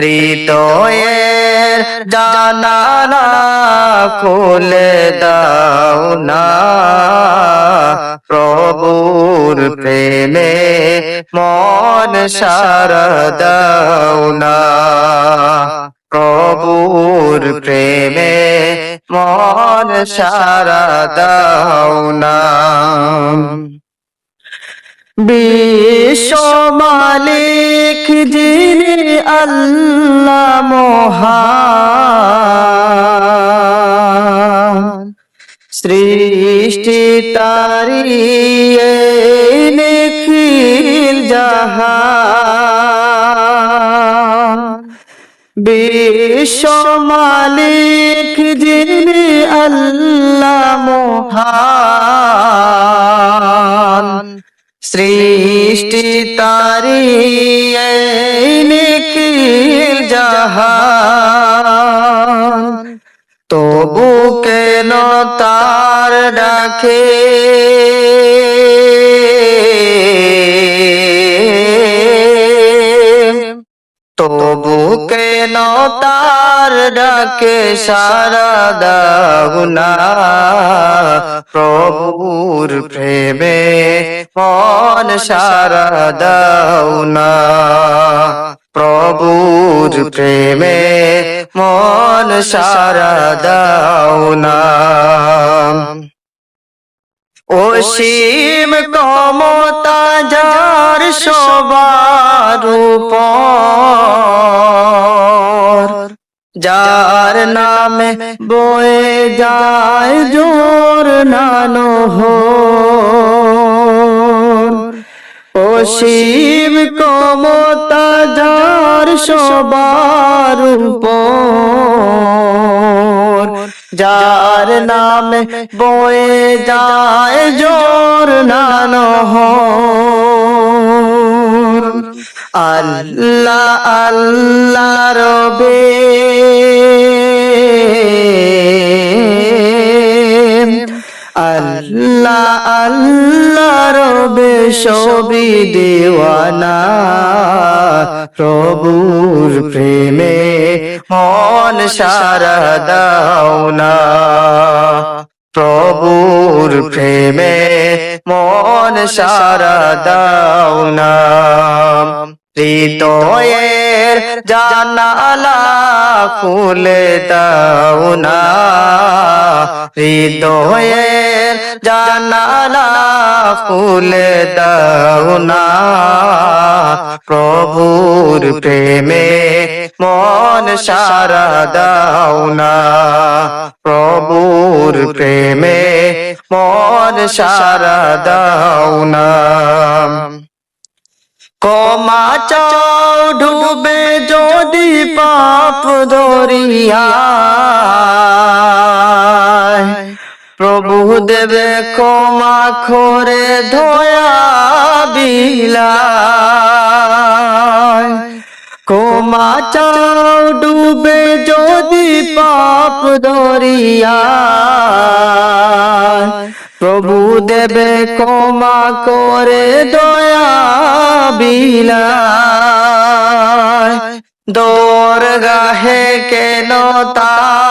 হৃদয়ের জানালা খুলে দাও না। প্রভুর প্রেমে মন সারা না। প্রভুর প্রেমে মন সারা না। বিশ্ব মালিক যিনি আল্লাহ মহান। সৃষ্টি তারি নিখিল জাহান। বিশ্ব মালিক যিনি আল্লাহ মহান। সৃষ্টি তারি নিখিল জাহান। তবু কেন তার ডাকে? তবু কেন তার ডাকে? সারা দাও না প্রভুর প্রেমে মন সারা দাও না। প্রভুর প্রেমে মন সারা দাও না। অসীম কমতা যার সবার যার নামে বয়ে যায় জোর নানো হো অসীম কমতা যার সবার উপর, যার নামে বয়ে যায় জোর নানো আল্লাহ আল্লাহ রবে। আল্লাহ আল্লাহ রবে সবই দেওয়ানা। প্রভুর প্রেমে মন সারা দাও না প্রভুর প্রেমে মন সারা দাও না হৃদয়ের জানালা খুলে দাও না হৃদয়ের জানালা খুলে দাও না। প্রভুর প্রেমে মন সারা দাও না। প্রভুর প্রেমে মন সারা দাও না। চাও ডুবে যদি পাপ দরিয়া প্রভু দেবে ক্ষমা করে ধয়া বিলায়। ক্ষমা চাও ডুবে যদি পাপ দরিয়া প্রভু দেবে ক্ষমা করে দয়া বিলায়। দোর গাহে কেন তার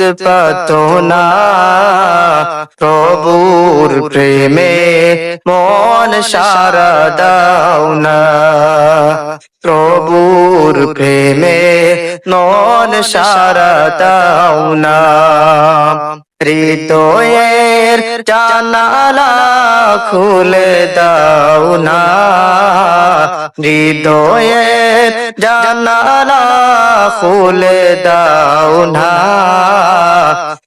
পাতো না। প্রভুর প্রেমে মন সারা না। প্রভুর প্রেমে মন সারা না। হৃদয়ের জানালা খুলে দাও না। হৃদয়ের জানালা খুলে দাও না।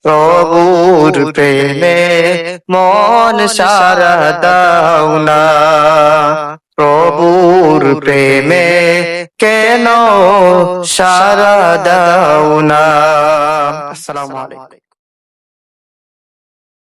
প্রভুর প্রেমে মন সারা দাও না। প্রেমে কেন সারা দাও না? আসসালামু আলাইকুম।